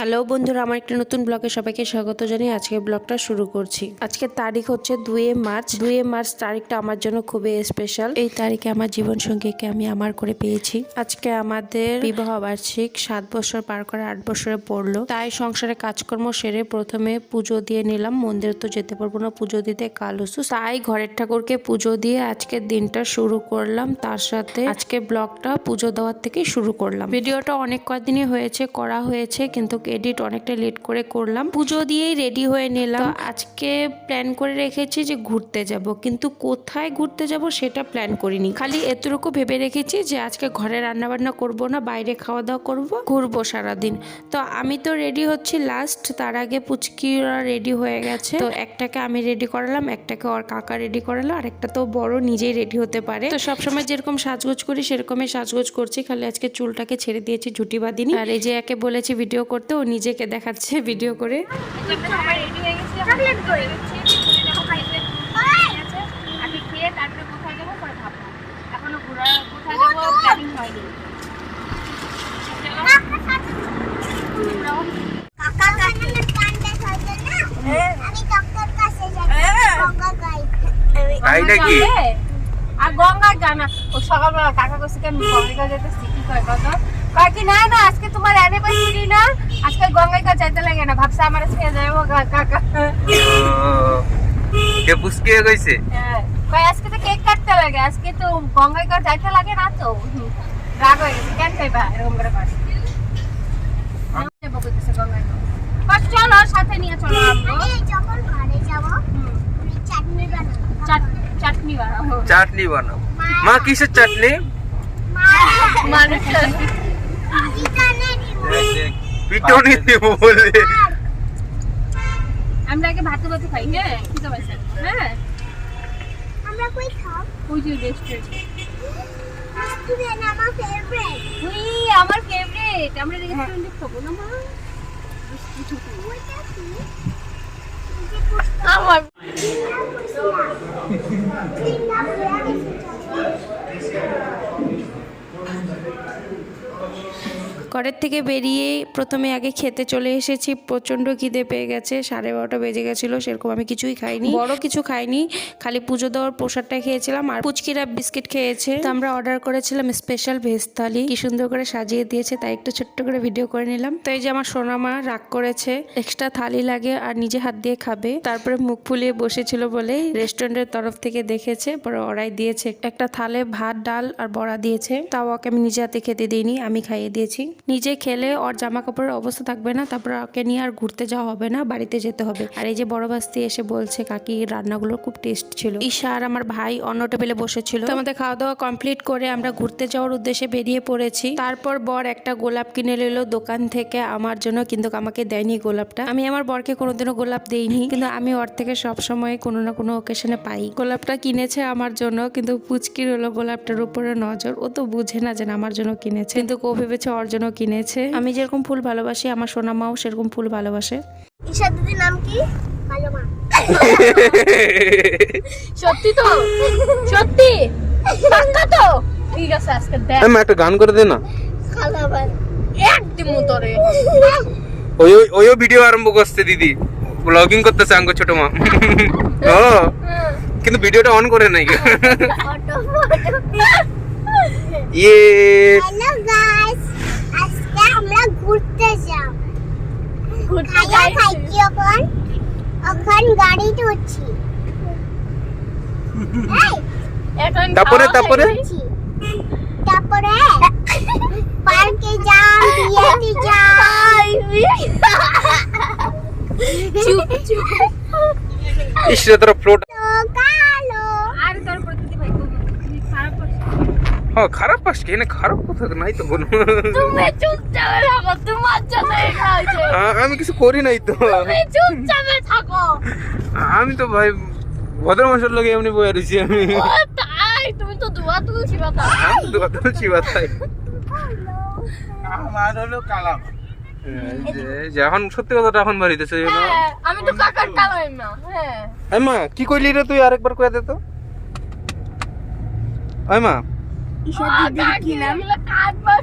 Hello বন্ধুরা, আমার একটা নতুন ব্লগে সবাইকে স্বাগত জানিয়ে আজকে ব্লগটা শুরু করছি। আজকে তারিখ হচ্ছে দুয়ে মার্চ। দুয়ে মার্চ তারিখটা আমার জন্য খুবই স্পেশাল এই তারিখে আমার জীবন সঙ্গীকে আমি আমার করে পেয়েছি। আজকে আমাদের বিবাহ বার্ষিক সাত বছর পার করে আট বছরে পড়ল। তাই সংসারে কাজকর্ম সেরে প্রথমে পুজো দিয়ে নিলাম। মন্দিরে তো যেতে পারব না, পুজো দিতে কাল উসু তাই ঘরের ঠাকুরকে পুজো দিয়ে আজকের দিনটা শুরু করলাম। তার সাথে আজকে ব্লগটা পুজো দেওয়ার থেকে শুরু করলাম। ভিডিওটা অনেক কদিনই হয়েছে, করা হয়েছে, কিন্তু এডিট অনেকটা লেট করে করলাম। পুজো দিয়েই রেডি হয়ে নিলাম। আজকে প্ল্যান করে রেখেছি যে ঘুরতে যাব, কিন্তু কোথায় ঘুরতে যাব সেটা প্ল্যান করিনি। খালি এতটুকু ভেবে রেখেছি যে আজকে ঘরে রান্না বান্না করব না, বাইরে খাওয়া দাওয়া করব, ঘুরবো সারাদিন। তো আমি তো রেডি হচ্ছি লাস্ট তার আগে পুচকিরা রেডি হয়ে গেছে। তো একটাকে আমি রেডি করালাম, একটাকে ওর কাকা রেডি করালো আর একটা তো বড়, নিজেই রেডি হতে পারে। তো সবসময় যেরকম সাজগোজ করি, সেরকমই সাজগোজ করছি, খালি আজকে চুলটাকে ছেড়ে দিয়েছি, ঝুটি বাঁধিনি। আর এই যে একে বলেছি ভিডিও করতে ও নিজেকে দেখাচ্ছে ভিডিও করে। হয়ে তাই নাকি? আর গঙ্গা জানা ও সকালবেলা কাকা কইছে কি আমি গঙ্গা যেতেছি কি কয় কত? কয় কি না না আজকে তোমার অ্যানিভার্সারি না। আজকে গঙ্গায় কাছে যাইতে লাগে না ভাবছে আমার আজকে যাব কাকা কে পুষ্কে হ্যাঁ, কয় আজকে তো কেক কাটতে লাগে আজকে তো গঙ্গায় কাছে যাইতে লাগে না তো। রাগ হয়ে গেছে কেন খাইবা এরকম করে পারে যাব কইতেছে গঙ্গায় তো। চলো সাথে নিয়ে চলো আমরা হুম, চাট- চাটনি বানাবো চাটনি বানাও। মা কিসের চাটনি? মানুষ পিটনি দিব বলে। আমরা আগে ভাতে ভাতে খাই হ্যাঁ? কি পাইছেন হ্যাঁ? আমরা খাও ওই যে রেস্টুরেন্ট উই আমার ফেভারিট আমরা রেস্টুরেন্টে খাব না মা? আমার ঘরের থেকে বেরিয়ে প্রথমে আগে খেতে চলে এসেছি প্রচণ্ড খিদে পেয়ে গেছে সাড়ে বারোটা বেজে গেছিল সেরকম আমি কিছুই খাইনি। বড় কিছু খাইনি খালি পুজো দেওয়ার প্রসাদটা খেয়েছিলাম আর পুচকিরা বিস্কিট খেয়েছে। তো আমরা অর্ডার করেছিলাম স্পেশাল ভেজ থালি কি সুন্দর করে সাজিয়ে দিয়েছে তাই একটু ছোট্ট করে ভিডিও করে নিলাম। তো এই যে আমার সোনামা রাগ করেছে এক্সট্রা থালি লাগে আর নিজে হাত দিয়ে খাবে। তারপরে মুখ ফুলিয়ে বসেছিল বলে রেস্টুরেন্টের তরফ থেকে দেখেছে পরে ওরাই দিয়েছে। একটা থালে ভাত ডাল আর বড়া দিয়েছে তাও ওকে আমি নিজে হাতে খেতে দিইনি আমি খাইয়ে দিয়েছি। নিজে খেলে ওর জামা কাপড়ের অবস্থা থাকবে না, তারপর ওকে নিয়ে আর ঘুরতে যাওয়া হবে না, বাড়িতে যেতে হবে। আর এই যে বড় বাস্তি এসে বলছে, কাকি, রান্নাগুলো খুব টেস্ট ছিল। ঈশা আর আমার ভাই অন্য টেবিলে বসেছিল। তো আমাদের খাওয়া দাওয়া কমপ্লিট করে আমরা ঘুরতে যাওয়ার উদ্দেশ্যে বেরিয়ে পড়েছি। তারপর বর একটা গোলাপ কিনে নিলো দোকান থেকে, আমার জন্য কিন্তু আমাকে দেয়নি গোলাপটা। আমি আমার বরকে কোনোদিনও গোলাপ দেইনি, কিন্তু আমি ওর থেকে সব সময় কোনো না কোনো ওকেশনে পাই। গোলাপটা কিনেছে আমার জন্য, কিন্তু পুচকির হলো গোলাপটার উপরে নজর। ও তো বুঝে না যে আমার জন্য কিনেছে। কিন্তু ও ভেবেছে ওর জন্য কিনেছে। আমি যেরকম ফুল ভালোবাসি আমার সোনা মাও সেরকম ফুল ভালোবাসে। ঈশা দিদির নাম কি? সত্যি তো? সত্যি? পাক্কা তো? ঠিক আছে আজকে দেখ। আমি একটা গান করে দে না। খালা ভাই একদম তোরে। ওই ওই- ওইও ভিডিও আরম্ভ করছে দিদি। ব্লগিং করতেছে আঙ্গ ছোট মা। ও কিন্তু ভিডিওটা অন করে নাই। ফটো ফটো ইয়ে। ঘুরতে যাব খাইয়া খাইছি এখন এখন গাড়িতে উঠছি তারপরে? তারপরে তারপরে? পার্কে যাম বিয়েতে যাম চুপ চুপ। ইসরে তোর ফ্লোট তো কালো আর তোর প্রতিদি ভাই তুমি খারাপ করছ হ্যাঁ খারাপ পাস কি? খারাপ কথা নাই তো কোনো। তুমি চুপচাপে থাকো তোমার জন্য এটা হয়েছে। আমি কিছু করি নাই তো। তুমি চুপচাপে থাকো। আমি তো ভাই ভদ্র মানুষের লোক এমনি বয়ে রয়েছি আমি। তাই? তুমি তো দুয়া তুলছি বাতা আমি তো কথা বলছি বাতাই আমার হলো কালাম। যে এখন সত্যি কথাটা এখন বাড়িতেছে হ্যাঁ আমি তো কাকার কালাই না হ্যাঁ। এই মা কি কইলি রে তুই আরেকবার কয়ে দে তো। মা ঈশা দিদির কি নাম কাটবা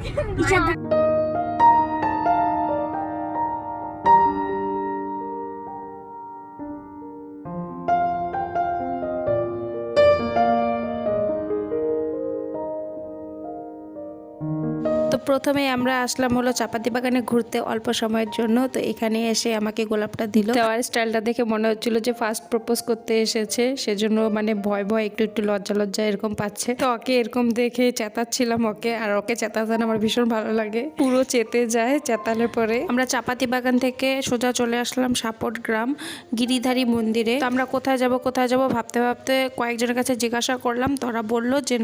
প্রথমে আমরা আসলাম হলো চাপাতি বাগানে ঘুরতে অল্প সময়ের জন্য। তো এখানে এসে আমাকে গোলাপটা দিল। দেওয়ার স্টাইলটা দেখে মনে হচ্ছিল যে ফার্স্ট প্রপোজ করতে এসেছে সেজন্য মানে ভয় ভয় একটু একটু লজ্জা লজ্জা এরকম পাচ্ছে। তো ওকে এরকম দেখে চেতাচ্ছিলাম ওকে আর ওকে চেতাতে আমার ভীষণ ভালো লাগে। পুরো চেতে যায় চেতালে পরে। আমরা চাপাতি বাগান থেকে সোজা চলে আসলাম সাপট গ্রাম গিরিধারী মন্দিরে। তো আমরা কোথায় যাব কোথায় যাব ভাবতে ভাবতে কয়েকজনের কাছে জিজ্ঞাসা করলাম। তোরা বলল যে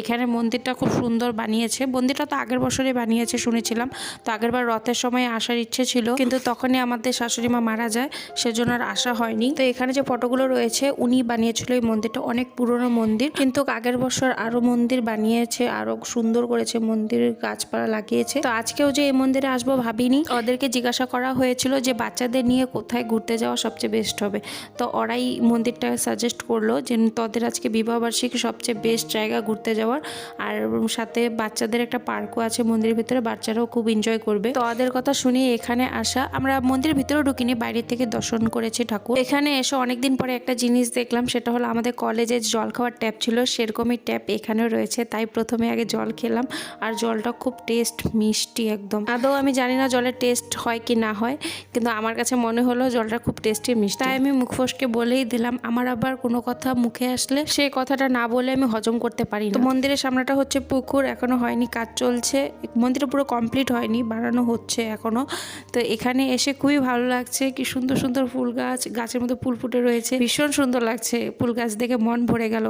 এখানে মন্দিরটা খুব সুন্দর বানিয়েছে। মন্দিরটা তো আগের বছরই বানিয়েছে শুনেছিলাম। তো আগেরবার রথের সময় আসার ইচ্ছে ছিল। কিন্তু তখনই আমাদের শাশুড়ি মা মারা যায়, সেজন্য আর আসা হয়নি। তো এখানে যে ফটোগুলো রয়েছে, উনি বানিয়েছিল এই মন্দিরটা। অনেক পুরনো মন্দির। কিন্তু আগের বছর আরও মন্দির বানিয়েছে, আরও সুন্দর করেছে মন্দির গাছপালা লাগিয়েছে। তো আজকেও যে এই মন্দিরে আসব ভাবিনি। ওদেরকে জিজ্ঞাসা করা হয়েছিল যে বাচ্চাদের নিয়ে কোথায় ঘুরতে যাওয়া সবচেয়ে বেস্ট হবে। তো ওরাই মন্দিরটা সাজেস্ট করল যে তোদের আজকে বিবাহবার্ষিকী সবচেয়ে বেস্ট জায়গা ঘুরতে যাওয়ার। আর সাথে বাচ্চাদের একটা পার্কও আছে মন্দিরের ভিতরে বাচ্চারাও খুব এনজয় করবে। তো ওদের কথা শুনে এখানে আসা। আমরা মন্দিরের ভিতরেও ঢুকিনি, বাইরে থেকে দর্শন করেছি ঠাকুর। এখানে এসে অনেকদিন পরে একটা জিনিস দেখলাম, সেটা হলো আমাদের কলেজে জল খাওয়ার ট্যাপ ছিল, সেরকমই ট্যাপ এখানেও রয়েছে, তাই প্রথমে আগে জল খেলাম। আর জলটা খুব টেস্ট মিষ্টি একদম। আদৌ আমি জানি না জলের টেস্ট হয় কি না হয়, কিন্তু আমার কাছে মনে হলো জলটা খুব টেস্টি মিষ্টি। তাই আমি মুখ ফসকে বলেই দিলাম, আমার আবার কোনো কথা মুখে আসলে সেই কথাটা না বলে আমি হজম করতে পারি না। মন্দিরের সামনেটা হচ্ছে পুকুর, এখনও হয়নি, কাজ চলছে। মন্দিরটা পুরো কমপ্লিট হয়নি, বানানো হচ্ছে এখনও। তো এখানে এসে খুবই ভালো লাগছে, কি সুন্দর সুন্দর ফুল গাছ, গাছের মধ্যে ফুল ফুটে রয়েছে। ভীষণ সুন্দর লাগছে ফুল গাছ দেখে মন ভরে গেল।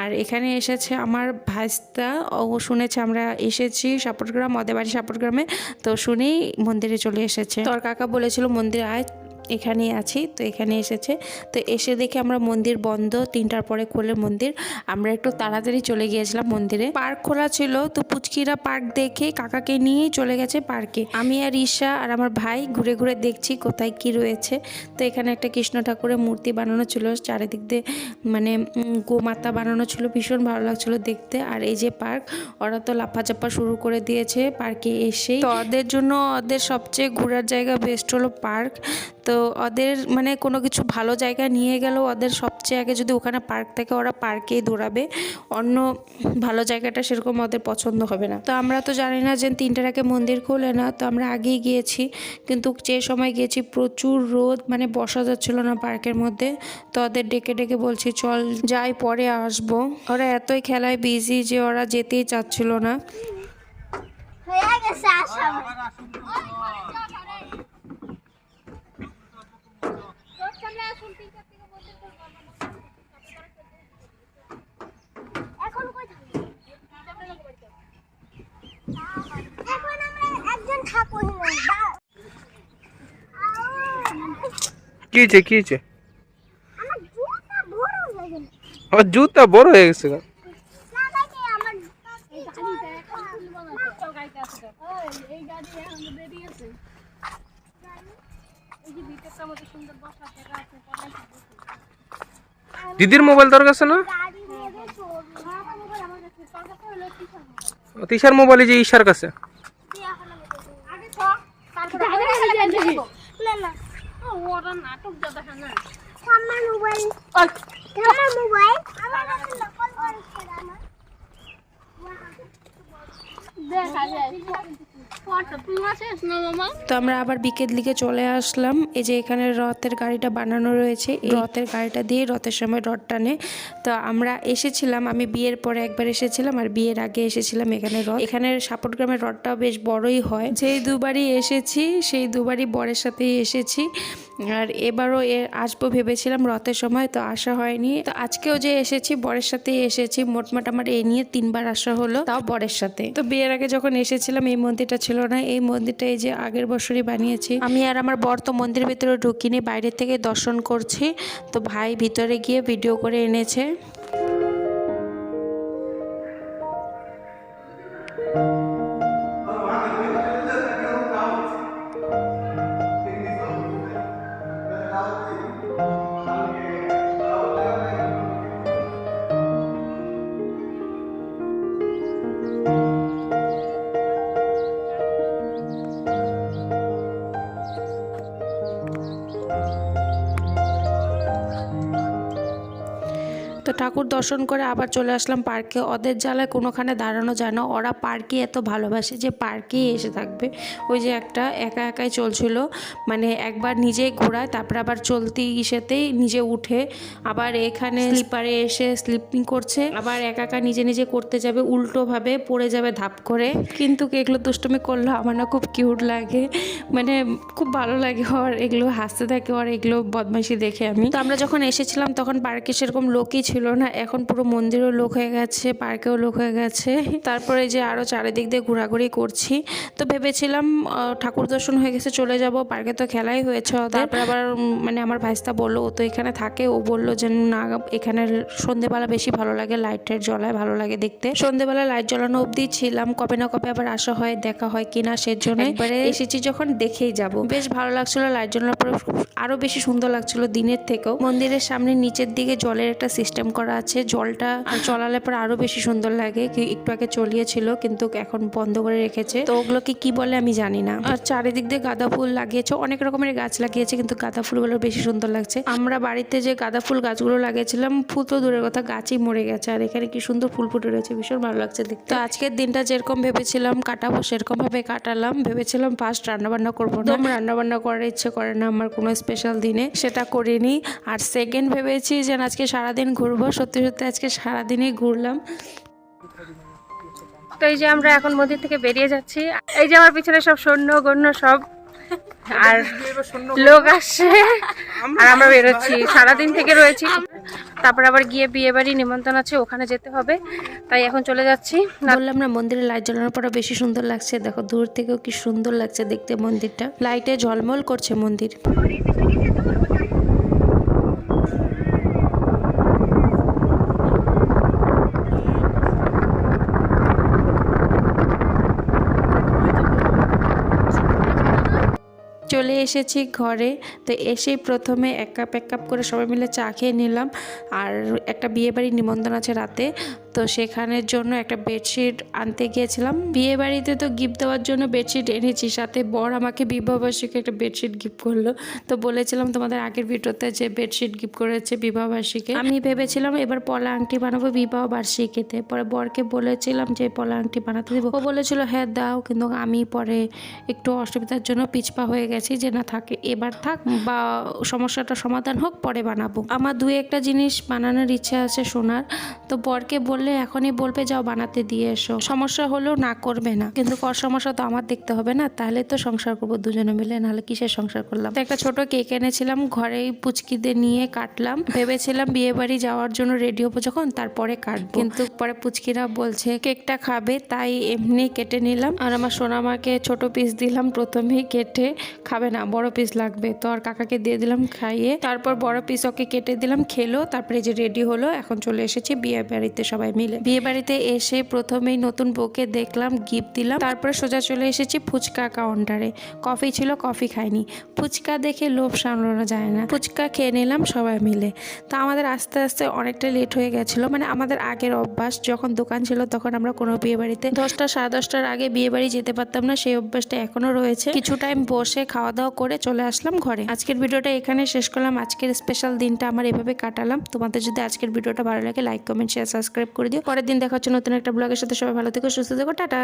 আর এখানে এসেছে আমার ভাইস্তা, ও শুনেছে আমরা এসেছি সাপটগ্রাম ওদের বাড়ি সাপটগ্রামে তো শুনেই মন্দিরে চলে এসেছে। তোর কাকা বলেছিল মন্দিরে আয় এখানেই আছি, তো এখানে এসেছে। তো এসে দেখে আমরা মন্দির বন্ধ, তিনটার পরে খোলে মন্দির। আমরা একটু তাড়াতাড়ি চলে গিয়েছিলাম মন্দিরে। পার্ক খোলা ছিল, তো পুচকিরা পার্ক দেখে কাকাকে নিয়েই চলে গেছে পার্কে। আমি আর ঈশা আর আমার ভাই ঘুরে ঘুরে দেখছি কোথায় কি রয়েছে। তো এখানে একটা কৃষ্ণ ঠাকুরের মূর্তি বানানো ছিল, চারিদিক দিয়ে মানে গোমাতা বানানো ছিল, ভীষণ ভালো লাগছিল দেখতে। আর এই যে পার্ক, ওরা তো লাফাচাপা শুরু করে দিয়েছে পার্কে এসেই। তো ওদের জন্য ওদের সবচেয়ে ঘোরার জায়গা বেস্ট হলো পার্ক। তো ওদের মানে কোনো কিছু ভালো জায়গা নিয়ে গেলেও ওদের সবচেয়ে আগে যদি ওখানে পার্ক থাকে, ওরা পার্কেই দৌড়াবে। অন্য ভালো জায়গাটা সেরকম ওদের পছন্দ হবে না। তো আমরা তো জানি না যে তিনটার আগে মন্দির খোলে না, তো আমরা আগেই গিয়েছি। কিন্তু যে সময় গিয়েছি, প্রচুর রোদ মানে বসা যাচ্ছিল না পার্কের মধ্যে। তো ওদের ডেকে ডেকে বলছি, চল, যাই, পরে আসব। ওরা এতই খেলায় বিজি যে ওরা যেতেই চাচ্ছিল না। হয়ে গেছে আসা এখন কই থাকি এখন আমরা একজন ঠাকুর নেই কি হয়েছে কি হয়েছে আমার জুতা বড় হয়ে গেল আমার জুতা বড় হয়ে গেছে গো। না ভাই আমার এই গাড়িটা এখন তুলবো না তো গাড়িতে আছে ওই এই গাড়ি এখন বেরিয়ে আছে এই যে ভিতরটা মতো সুন্দর বসা জায়গা আছে পড়াই দিদির মোবাইল তোর কাছে না গাড়ি নিয়ে গেছো। খারাপ মোবাইল আমার কাছে তোর কাছে খাব তিশার মোবাইল যে ঈশার কাছে। না না। ওরা নাটক যা দেখা না আমার মোবাইল আমার মোবাইল আমার কাছে নকল করেছে আমার দেখা যায় মামা? তো আমরা আবার বিকেল দিকে চলে আসলাম। এই যে এখানে রথের গাড়িটা বানানো রয়েছে এই রথের গাড়িটা দিয়ে রথের সময় রথ টানে। তো আমরা এসেছিলাম আমি বিয়ের পরে একবার এসেছিলাম আর বিয়ের আগে এসেছিলাম এখানে রথ। এখানে সাপটগ্রামের রথটাও বেশ বড়ই হয়। যেই দুবারই এসেছি সেই দুবারই বরের সাথেই এসেছি। আর এবারও এ আসব ভেবেছিলাম রথের সময় তো আসা হয়নি। তো আজকেও যে এসেছি বরের সাথেই এসেছি। মোটমাট আমার এই নিয়ে তিনবার আসা হলো তাও বরের সাথে। তো বিয়ের আগে যখন এসেছিলাম এই মন্দিরটা ছিল না, এই মন্দিরটা এই যে আগের বছরই বানিয়েছি। আমি আর আমার বর তো মন্দিরের ভিতরে ঢুকিনি, বাইরে থেকে দর্শন করছি। তো ভাই ভিতরে গিয়ে ভিডিও করে এনেছে। ঠাকুর দর্শন করে আবার চলে আসলাম পার্কে। ওদের জ্বালায় কোনোখানে দাঁড়ানো যায় না। ওরা পার্কে এত ভালোবাসে যে পার্কেই এসে থাকবে। ওই যে একটা একা একাই চলছিল। মানে একবার নিজেই ঘোরায় তারপরে আবার চলতি ইসেতেই নিজে উঠে আবার এখানে স্লিপারে এসে স্লিপিং করছে। আবার একা একা নিজে নিজে করতে যাবে উল্টোভাবে পড়ে যাবে ধাপ করে। কিন্তু এগুলো দুষ্টুমি করল আমার না খুব কিউট লাগে। মানে খুব ভালো লাগে ওর এগুলো হাসতে থাকে ওর এগুলো বদমাইশি দেখে আমি। তো আমরা যখন এসেছিলাম তখন পার্কে সেরকম লোকই ছিল না এখন পুরো মন্দিরও লোক হয়ে গেছে পার্কেও লোক হয়ে গেছে। তারপরে যে আরও চারিদিক দিয়ে ঘোরাঘুরি করছি তো ভেবেছিলাম ঠাকুর দর্শন হয়ে গেছে চলে যাব। পার্কে তো খেলাই হয়েছে তারপরে আবার মানে আমার ভাইস্তা বলল ও তো এখানে থাকে। ও বলল যে না এখানে সন্ধেবেলা বেশি ভালো লাগে লাইটের জ্বলায় ভালো লাগে দেখতে। সন্ধেবেলা লাইট জ্বলানো অবধি ছিলাম কবে না কবে আবার আসা হয় দেখা হয় কিনা সেজন্য একবারে এসেছি যখন দেখেই যাব। বেশ ভালো লাগছিল লাইট জ্বলানোর পরে আরও বেশি সুন্দর লাগছিল দিনের থেকেও। মন্দিরের সামনে নিচের দিকে জলের একটা সিস্টেম করা আছে। জলটা চলালে পরে আরও বেশি সুন্দর লাগে। একটু আগে চলিয়েছিল কিন্তু এখন বন্ধ করে রেখেছে। তো ওগুলোকে কি বলে আমি জানি না। আর চারিদিক দিয়ে গাঁদা ফুল লাগিয়েছে। অনেক রকমের গাছ লাগিয়েছে কিন্তু গাঁদা ফুলগুলো বেশি সুন্দর লাগছে। আমরা বাড়িতে যে গাঁদা ফুল গাছগুলো লাগিয়েছিলাম ফুল তো দূরের কথা গাছই মরে গেছে। আর এখানে কি সুন্দর ফুল ফুটে রয়েছে ভীষণ ভালো লাগছে দেখতে। তো আজকের দিনটা যেরকম ভেবেছিলাম কাটাবো সেরকম ভাবে কাটালাম। ভেবেছিলাম ফার্স্ট রান্না বান্না করব না। রান্না বান্না করার ইচ্ছে করে না আমার কোনো স্পেশাল দিনে সেটা করিনি। আর সেকেন্ড ভেবেছি যে আজকে সারাদিন ঘুরবো। সত্যি সত্যি আজকে সারাদিনই ঘুরলাম। তো এই যে আমরা এখন মন্দির থেকে বেরিয়ে যাচ্ছি। এই যে আমার পিছনে সব সৈন্য গণ্য সব। আর লোক আসছে। আর আমরা বেরোচ্ছি। সারাদিন থেকে রয়েছি। তারপর আবার গিয়ে বিয়ে বাড়ি নিমন্ত্রণ আছে ওখানে যেতে হবে। তাই এখন চলে যাচ্ছি। বললাম না মন্দিরে লাইট জ্বালানোর পরে বেশি সুন্দর লাগছে। দেখো দূর থেকেও কি সুন্দর লাগছে দেখতে মন্দিরটা। লাইটে ঝলমল করছে মন্দির। চলে এসেছি ঘরে। তো এসেই প্রথমে এক কাপ এক কাপ করে সবাই মিলে চা খেয়ে নিলাম। আর একটা বিয়েবাড়ির নিমন্ত্রণ আছে রাতে। তো সেখানের জন্য একটা বেডশিট আনতে গিয়েছিলাম। বিয়ে বাড়িতে তো গিফট দেওয়ার জন্য বেডশিট এনেছি, সাথে বর আমাকে বিবাহবার্ষিকী একটা বেডশিট গিফট করল। তো বলেছিলাম তোমাদের আগের ভিডিওতে যে বেডশিট গিফট করেছে বিবাহবার্ষিকী আমি ভেবেছিলাম এবার পলা আংটি বানাবো বিবাহ বার্ষিকীতে। পরে বরকে বলেছিলাম যে পলা আংটি বানাতে দেবো। ও বলেছিল হ্যাঁ দাও। কিন্তু আমি পরে একটু অসুবিধার জন্য পিছপা হয়ে গেছি যে না, থাকে, এবার থাক বা সমস্যাটা সমাধান হোক, পরে বানাবো। আমার দুই একটা জিনিস বানানোর ইচ্ছা আছে সোনার। তো বরকে বললে এখনই বলবে, যাও বানাতে দিয়ে এসো। সমস্যা হলেও না করবে না। কিন্তু কর সমস্যা তো আমার দেখতে হবে না, তাহলে তো সংসার করব দুজনে মিলে, নাহলে কিসের সংসার করলাম? তো একটা ছোট কেক এনেছিলাম, ঘরেই পুচকিদের নিয়ে কাটলাম। ভেবেছিলাম বিয়ে বাড়ি যাওয়ার জন্য রেডি হব যখন, তারপরে কাটবো। কিন্তু পরে পুচকিরা বলছে, কেকটা খাবে। তাই এমনি কেটে নিলাম। আর আমার সোনামাকে ছোট পিস দিলাম প্রথমেই, কেটে খাবে না, বড় পিস লাগবে। তো আর কাকাকে দিয়ে দিলাম খাইয়ে, তারপর বড় পিস ওকে কেটে দিলাম, খেলো, তারপরে যে রেডি হলো, এখন চলে এসেছি বিয়ে বাড়িতে সবাই মিলে। বিয়ে বাড়িতে এসে প্রথমেই নতুন বউকে দেখলাম, গিফট দিলাম। তারপরে সোজা চলে এসেছি ফুচকা কাউন্টারে কফি ছিল, কফি খাইনি। ফুচকা দেখে লোভ সামলানো যায় না। ফুচকা খেয়ে নিলাম সবাই মিলে। তা আমাদের আস্তে আস্তে অনেকটা লেট হয়ে গেছিল। মানে আমাদের আগের অভ্যাস, যখন দোকান ছিল তখন আমরা কোনো বিয়ে বাড়িতে দশটা সাড়ে দশটার আগে বিয়ে বাড়ি যেতে পারতাম না। সেই অভ্যাসটা এখনও রয়েছে। কিছু টাইম বসে খাওয়া দাওয়া করে চলে আসলাম ঘরে। আজকের ভিডিওটা এখানে শেষ করলাম। আজকের স্পেশাল দিনটা আমার এভাবে কাটালাম। তোমাদের যদি আজকের ভিডিওটা ভালো লাগে লাইক কমেন্ট শেয়ার সাবস্ক্রাইব করে দিও। পরের দিন দেখা হচ্ছে নতুন একটা ব্লগের সাথে। সবাই ভালো থেকো, সুস্থ থেকো, টাটা।